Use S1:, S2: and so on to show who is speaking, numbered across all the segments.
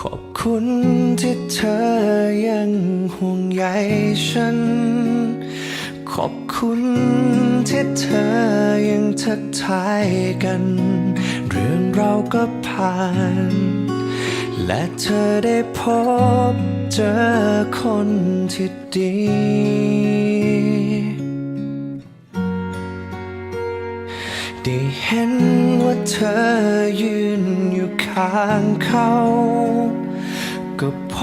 S1: ขอบคุณที่เธอยังห่วงใยฉัน ขอบคุณที่เธอยังทักทายกัน เรื่องเราก็ผ่าน และเธอได้พบเจอคนที่ดีได้เห็นว่าเธอยืนางเขา ก็พ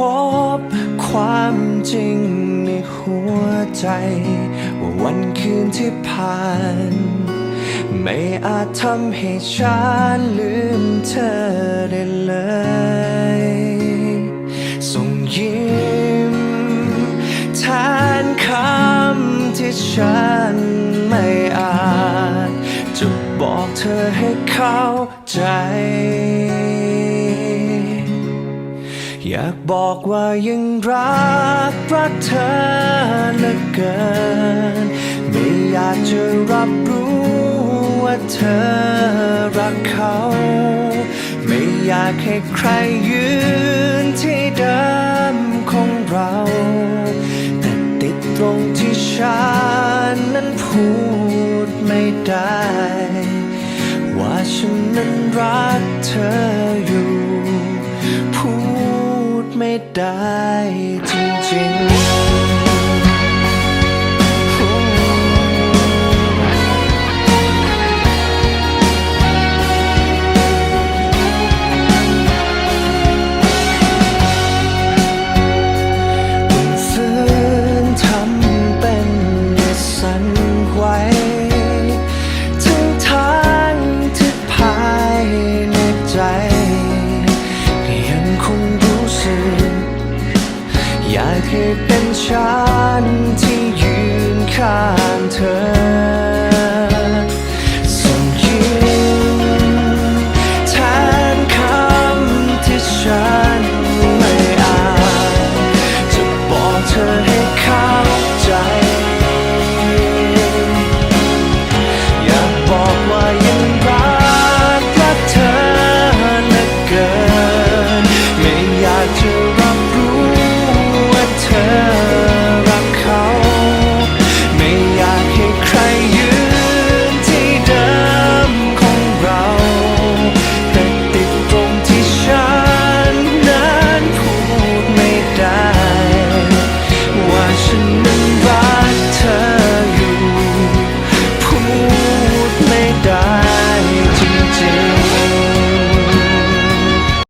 S1: บความจริงในหัวใจ ว่าวันคืนที่ผ่าน ไม่อาจทำให้ฉันลืมเธอได้เลย ส่งยิ้มแทนคำที่ฉันไม่อาจ จะบอกเธอให้เข้าใจ อยากบอกว่ายังรักรักเธอเหลือเกิน ไม่อยากจะรับรู้ว่าเธอรักเขา ไม่อยากให้ใครยืนที่เดิมของเรา แต่ติดตรงที่ฉันนั้นพูดไม่ได้ ว่าฉันนั้นรักเธออยู่ ได้จริงๆต้องฝืน เคยเป็นฉันที่ยืนข้างเธอ Yeah.